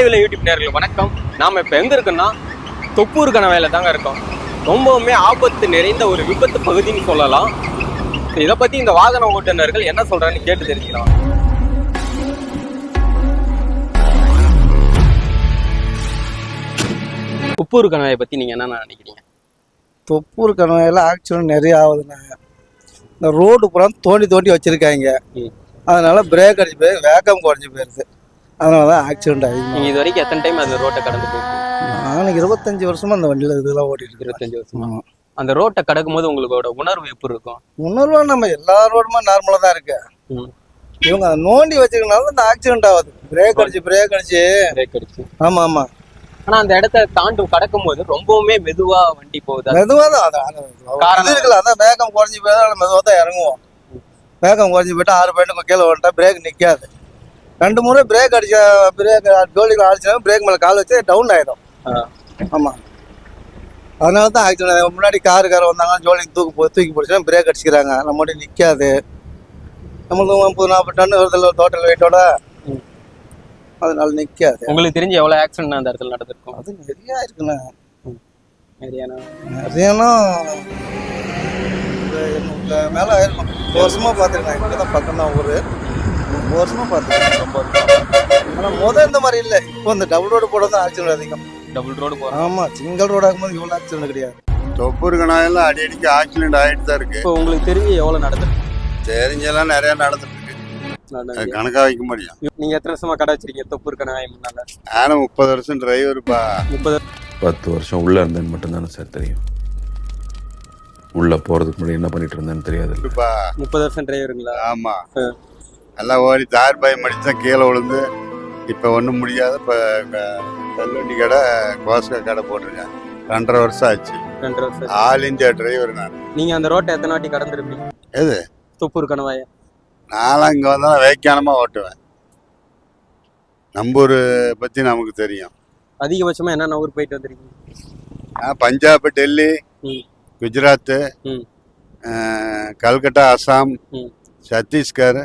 லைவ்ல யூடியூப் நேர்களுக்கு வணக்கம். நாம இப்ப எங்க இருக்கோம்னா தொப்பூர் கணவாயில தாங்க இருக்கோம். ரொம்பவுமே ஆபத்து நிறைந்த ஒரு விபத்து பகுதின்னு சொல்லலாம். இதை பத்தி இந்த வாகன ஓட்டுநர்கள் என்ன சொல்றாங்கன்னு கேட்டு தெரிஞ்சுக்கலாம். தொப்பூர் கணவாயை பத்தி நீங்க என்ன நினைக்கிறீங்க? தொப்பூர் கணவாயில் ஆக்சிடென்ட் நிறைய ஆகுதுண்ணே இந்த ரோடு பூரா தோண்டி தோண்டி வச்சிருக்காங்க. அதனால பிரேக் அடிச்சு போய் வேகம் குறைஞ்சி போயிருது அதனால தான் ஆக்சிடென்ட் ஆகுது நீங்க இது வரைக்கும் எத்தனை டைம் அந்த ரோட்டை கடந்து போயிருக்கீங்க நான் இருபத்தஞ்சு வருஷமா அந்த வண்டியில் இதெல்லாம் ஓட்டிட்டு இருபத்தஞ்சு வருஷமா? அந்த ரோட்டை கடக்கும் போது உங்களோட உணர்வு எப்படி இருக்கும்? முன்னூறுவா நம்ம எல்லா ரோடுமே நார்மலாக தான் இருக்கு. இவங்க அதை நோண்டி வச்சிருக்கனால இந்த ஆக்சிடென்ட் ஆகுது. பிரேக் அடிச்சு பிரேக் அடிச்சு. பிரேக் அடிச்சு. ஆமா ஆமா. ஆனா அந்த இடத்த தாண்டி கடக்கும் போது ரொம்பவுமே மெதுவா வண்டி போகுது? மெதுவாக தான். காரணம்? இருக்குல்ல அதான் வேகம் குறைஞ்சி போய் மெதுவாக தான் இறங்குவோம். வேகம் குறைஞ்சி போயிட்டு ஆறு பாயிண்ட் கீழே வந்துட்டா பிரேக் நிற்காது ரெண்டு முறை பிரேக் அடிச்ச பிரேக் ஜோலிகள் அடிச்சா பிரேக் மேலே கால் வச்சு டவுன் ஆயிடும். ஆ. ஆமா. அதனால தான் ஆக்சிடென்ட் முன்னாடி காரு கார் வந்தாங்க ஜோலிக்கு தூக்கு போ தூக்கி பிடிச்சா பிரேக் அடிச்சுக்கிறாங்க. நம்ம மட்டும் நிற்காது நம்மளுக்கு முப்பது நாற்பது டன் வருதில்ல டோட்டல் வெயிட்டோட. அதனால நிற்காது உங்களுக்கு தெரிஞ்சு எவ்வளவு ஆக்சிடென்ட் அந்த இடத்துல நடந்திருக்கும்? அது நிறையா இருக்குண்ணே. நிறையனா? மேலே ஆயிருக்கும் ரொம்ப வருஷமா பார்த்துருக்கேன். இங்கே தான் பக்கம் தான் ஊர். ரொம்ப வருஷமா பார்த்துருக்கேன். ரொம்ப ஆனால் முத இந்த மாதிரி இல்லை. இப்போ இந்த டபுள் ரோடு போட தான் ஆக்சிடென்ட் அதிகம். டபுள் ரோடு போறோம். ஆமாம் சிங்கிள் ரோடு ஆகும்போது இவ்வளோ ஆக்சிடென்ட் கிடையாது. தொப்பூர் கணாயெல்லாம் அடிக்கடிக்கு ஆக்சிடென்ட் ஆகிட்டு தான் இருக்கு. இப்போ உங்களுக்கு தெரிஞ்சு எவ்வளவு நடந்திருக்கு? தெரிஞ்செல்லாம் நிறைய நடந்துட்டு இருக்கு. கணக்கா வைக்க முடியும். நீங்க எத்தனை வருஷமா கடை வச்சிருக்கீங்க தொப்பூர் கணவாய் முன்னால முப்பது வருஷம் டிரைவருப்பா முப்பது பத்து வருஷம் உள்ளே இருந்தேன்னு மட்டும்தானே சார் தெரியும். உள்ளே போகிறதுக்கு முன்னாடி என்ன பண்ணிட்டு இருந்தேன்னு தெரியாது முப்பது வருஷம் டிரைவருங்களா ஆமா. எல்லாம் ஓடி தார் பாய் மடிச்சா கீழே விழுந்து இப்போ ஒன்றும் முடியாத. இப்போ தள்ளுவண்டி கடை கோஸ்கா கடை போட்டிருக்கேன் ரெண்டரை வருஷம் ஆச்சு. ரெண்டு வருஷம் ஆல் இந்தியா டிரைவர் நான். நீங்க அந்த ரோட்டை எத்தனை வாட்டி கடந்திருப்பீங்க? எது? தொப்பூர் கணவாய. நான்லாம் இங்கே வந்தால் வேக்கானமாக ஓட்டுவேன். நம்பூர் பற்றி நமக்கு தெரியும். அதிகபட்சமா என்னென்ன ஊர் போயிட்டு வந்திருக்கீங்க? நான் பஞ்சாப் டெல்லி. குஜராத்து கல்கட்டா அசாம். சத்தீஸ்கர்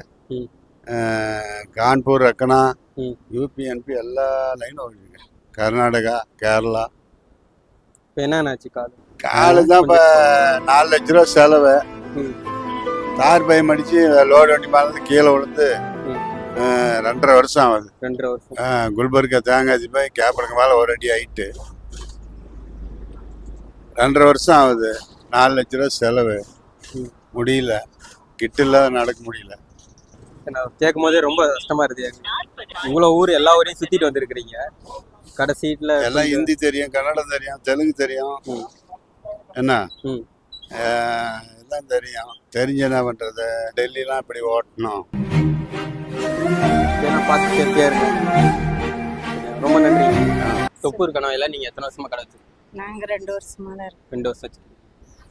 கான்பூர் ரக்கனா ம். யூபி என்பி எல்லா லைனும் ஓடிருக்கேன் கர்நாடகா கேரளா. இப்போ என்ன ஆச்சு கால்? காலு தான் இப்போ நாலு லட்ச ரூபா செலவு. தார் பை மடிச்சு லோடு வண்டி மேலே கீழே விழுந்து ரெண்டரை வருஷம் ஆகுது. ரெண்டரை வருஷம். அஹ், குல்பர்கா தேங்காய் போய் கேப்பலுக்கு மேலே ஒரு அடி ஆயிட்டு. ரெண்டரை வருஷம் ஆகுது. நாலு லட்ச ரூபா செலவு. முடியல. கிட்டில் நடக்க முடியல. கேட்கும் போதே ரொம்ப கஷ்டமா இருக்கு. இவ்வளோ ஊர் எல்லா ஊரையும் சுத்திட்டு வந்திருக்கிறீங்க. கடைசீட்ல எல்லாம் ஹிந்தி தெரியும் கன்னடம் தெரியும் தெலுங்கு தெரியும். ம். என்ன? எல்லாம் தெரியும். தெரிஞ்சு என்ன பண்றது? டெல்லிலாம் இப்படி ஓட்டணும். பார்த்து சேஃப்டியா ரொம்ப நன்றி. தொப்பூர் கணவாயில நீங்க எத்தனை வருஷமா கடை வச்சிருக்கீங்க? நாங்க ரெண்டு வருஷமா ரெண்டு வருஷம் வச்சிருக்கீங்க.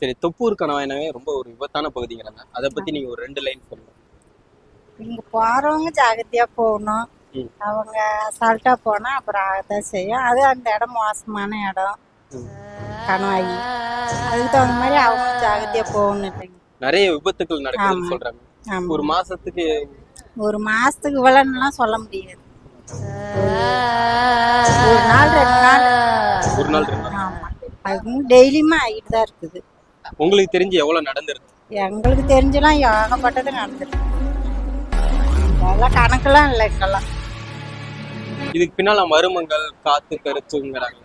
சரி தொப்பூர் கணவாயினவே ரொம்ப ஒரு விபத்தான பகுதிங்கிறாங்க அதை பத்தி நீங்க ஒரு ரெண்டு லைன் சொல்லுங்க. இங்க போறவங்க ஜாகிரதையா போகணும். அவங்க அசால்ட்டா போனா அப்புறம் ஆகத்தான் செய்யும். அது அந்த இடம் மோசமான இடம். கணவாயி அதுக்கு தகுந்த மாதிரி அவங்க ஜாகிரதையா போகணும் நிறைய விபத்துக்கள் நடக்குதுன்னு. சொல்றாங்க. ஒரு மாசத்துக்கு ஒரு மாசத்துக்கு இவ்வளோன்னுலாம் சொல்ல முடியாது. ஒரு நாள் ரெண்டு நாள். ஒரு நாள் ரெண்டு நாள். ஆமா. அது டெய்லியுமே ஆகிட்டு தான் இருக்குது. உங்களுக்கு தெரிஞ்சு எவ்வளவு நடந்திருக்கு? எங்களுக்கு தெரிஞ்செல்லாம் ஏகப்பட்டது நடந்துருக்கு. அதெல்லாம் கணக்கெல்லாம் இல்லை இங்கெல்லாம் இதுக்கு பின்னால மருமங்கள் காத்து கருத்துங்கிறாங்க.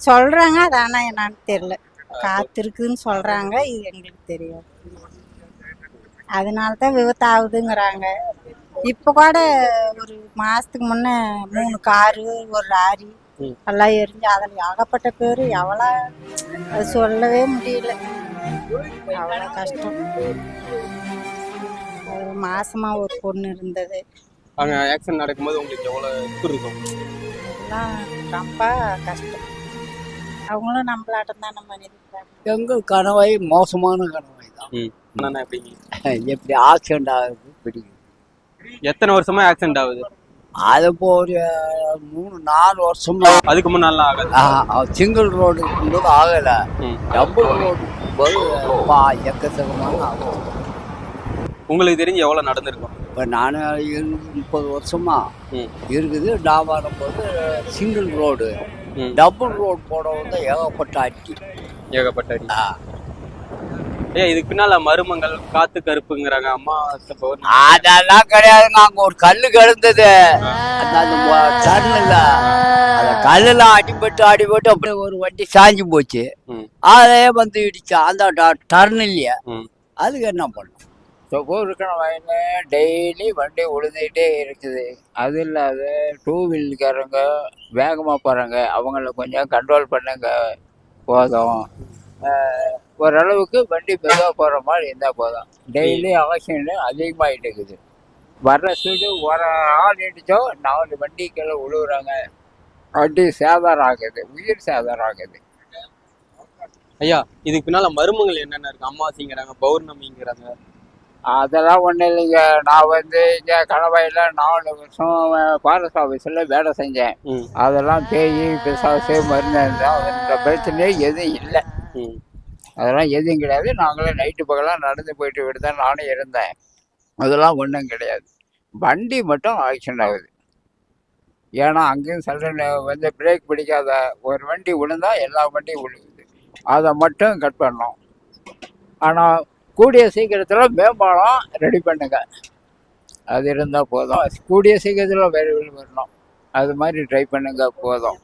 சொல்றாங்க அது ஆனா என்னன்னு தெரியல. காத்திருக்குன்னு சொல்றாங்க இது எங்களுக்கு தெரியாது. அதனால தான் விபத்து ஆகுதுங்கிறாங்க இப்போ கூட ஒரு மாசத்துக்கு முன்ன மூணு காரு ஒரு லாரி. எல்லாம் எரிஞ்சு அதில் ஏகப்பட்ட பேர். எவ்வளோ அது சொல்லவே முடியல. அவ்வளோ கஷ்டம். ஒரு மாசமா ஒரு பொண்ணு இருந்தது. அங்க ஆக்சிடென்ட் நடக்கும்போது உங்களுக்கு எவ்வளவு இது இருக்கும்? எல்லாம் ரொம்ப கஷ்டம். அவங்களும் நம்மளாட்டம் தான் நம்ம நினைக்கிறாங்க எங்கள் கணவாய் மோசமான கணவாய் தான். என்னன்னா எப்படிங்க எப்படி ஆக்சிடென்ட் ஆகுது பிடிக்கும் எத்தனை வருஷமா ஆக்சிடென்ட் ஆகுது? அது இப்போ ஒரு மூணு நாலு வருஷமா. அதுக்கு முன்னாலாம் ஆகாது சிங்கிள் ரோடு இருக்கும்போது ஆகலை. டபுள் ரோடு இருக்கும்போது பா எக்கச்சக்கமான ஆகும் உங்களுக்கு தெரிஞ்சு எவ்வளவு நடந்திருக்கும்? இப்போ இரு- முப்பது வருஷமா. இருக்குது. வியாபாரம் போது சிங்கிள் ரோடு. டபுள் ரோடு போட வந்து ஏகப்பட்ட அட்டி ஏகப்பட்ட அடி. ஏன் இதுக்கு பின்னால மருமங்கள் காத்து கருப்புங்கிறாங்க அம்மா. அதெல்லாம் கிடையாதுங்க. அங்க ஒரு கல்லு கிடந்தது. அந்த அந்த டர்ன் இல்ல அந்த கல்லுல அடிபட்டு அடிபட்டு அப்படியே ஒரு வண்டி சாஞ்சு போச்சு. அதே வந்து இடிச்சா அந்த டர்ன் இல்லையா. அதுக்கு என்ன பண்ணும்? ஸோ இருக்கிற வயலில் டெய்லி வண்டி உழுதுகிட்டே இருக்குது. அது இல்லாத டூ வீலுக்காரங்க வேகமாக போகிறாங்க அவங்கள கொஞ்சம் கண்ட்ரோல் பண்ணுங்க. போதும். ஓரளவுக்கு வண்டி மெதுவாக போகிற மாதிரி இருந்தால் போதும். டெய்லி அவசியம் அதிகமாகிட்டு இருக்குது. வர்ற சூடு ஒரு ஆள் இடிச்சோ நாலு வண்டி கீழே உழுவுறாங்க. வண்டி சேதாரம் ஆகுது. உயிர் சேதாரம் ஆகுது. ஐயா இதுக்கு பின்னால் மருமங்கள் என்னென்ன இருக்கு? அம்மாசிங்கிறாங்க பௌர்ணமிங்கிறாங்க. அதெல்லாம் ஒன்றும் இல்லைங்க. நான் வந்து இங்கே கணவாயில் நாலு வருஷம் ஃபாரஸ்ட் ஆஃபீஸில் வேலை செஞ்சேன். அதெல்லாம் பேய் பிசாசு மருந்து அந்த பிரச்சனையே எதுவும் இல்லை. அதெல்லாம் எதுவும் கிடையாது. நாங்களே நைட்டு பகலாக நடந்து போயிட்டு விட்டு தான் நானும் இருந்தேன். அதெல்லாம் ஒன்றும் கிடையாது. வண்டி மட்டும் ஆக்சிடென்ட் ஆகுது. ஏன்னா அங்கேயும் சல்டன் வந்து பிரேக் பிடிக்காத ஒரு வண்டி விழுந்தா எல்லா வண்டியும் விழுகுது. அதை மட்டும் கட் பண்ணோம். ஆனால் கூடிய சீக்கிரத்தில் மேம்பாலம் ரெடி பண்ணுங்க. அது இருந்தால் போதும். கூடிய சீக்கிரத்தில் விரைவில் வரணும். அது மாதிரி ட்ரை பண்ணுங்க போதும்.